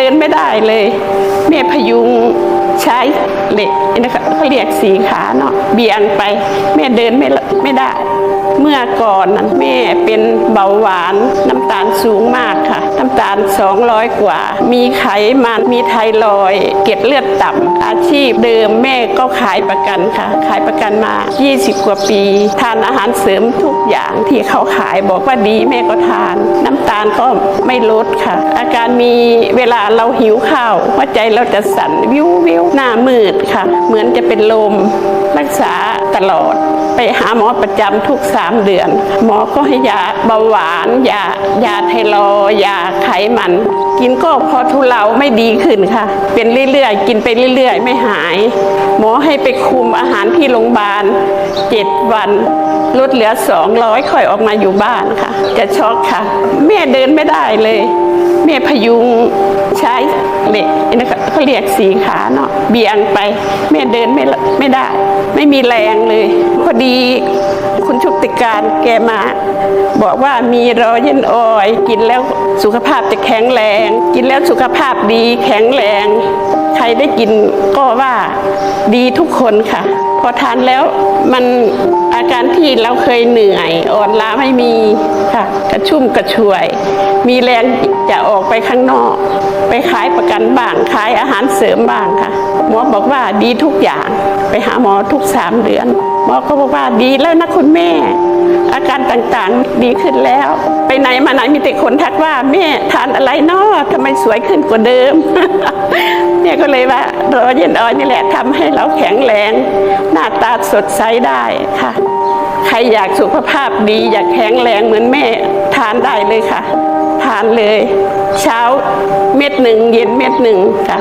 เดินไม่ได้เลย แม่พยุงใช้เหล็กนะคะเขาเรียกสีขาเนาะเบี่ยงไป แม่เดินไม่ไม่ได้ เมื่อก่อนนั้นแม่เป็นเบาหวานน้ำตาลสูงมากค่ะ น้ำตาล 200 กว่า มีไขมันมีไทรอยเกล็ดเลือดต่ำอาชีพเดิมแม่ก็ขายประกันค่ะ ขายประกันมา 20 กว่าปี ทานอาหารเสริมทุกอย่างที่เขาขายบอกว่าดีแม่ก็ทาน น้ำตาลก็ไม่ลดค่ะ อาการมีเวลาเราหิวข้าวหัวใจเราจะสั่นวิววิวหน้ามืดค่ะ เหมือนจะเป็นลมรักษาตลอด ไปหาหมอประจำทุกสามเดือน หมอก็ให้ยาเบาหวานยายาไทรอยด์ยาไขมัน กินก็พอทุเลาไม่ดีขึ้นค่ะ เป็นเรื่อยๆ กินไปเรื่อยๆ ไม่หาย หมอให้ไปคุมอาหารที่โรงพยาบาลเจ็ดวันลดเหลือสองร้อยค่อยออกมาอยู่บ้านค่ะ จะช็อกค่ะ แม่เดินไม่ได้เลย แม่พยุงใช้ เหล็กนะคะเขาเรียกสีขาเนาะเบี่ยงไปแม่เดินไม่ไม่ได้ ไม่มีแรงเลย พอดีคุณชุติการแกมา บอกว่ามีรอเย็นออย กินแล้วสุขภาพจะแข็งแรง กินแล้วสุขภาพดีแข็งแรง ใครได้กินก็ว่าดีทุกคนค่ะ พอทานแล้วมัน การที่เราเคยเหนื่อยอ่อนล้าไม่มีค่ะ กระชุ่มกระชวย มีแรงจะออกไปข้างนอก ไปขายประกันบ้างขายอาหารเสริมบ้างค่ะ หมอบอกว่าดีทุกอย่าง ไปหาหมอทุกสามเดือน หมอก็บอกว่าดีแล้วนะคุณแม่ อาการต่างๆดีขึ้นแล้ว ไปไหนมาไหนมีแต่คนทักว่าแม่ทานอะไรเนาะทำไมสวยขึ้นกว่าเดิมแม่ยก็เลยว่ารอเย็นออยนี่แหละทำให้เราแข็งแรง หน้าตาสดใสได้ค่ะ รอยากสุขภาพดี อยากแข็งแรงเหมือนแม่ทานได้เลยค่ะ ทานเลย เช้าเม็ดหนึ่งเย็นเม็ดหนึ่งค่ะ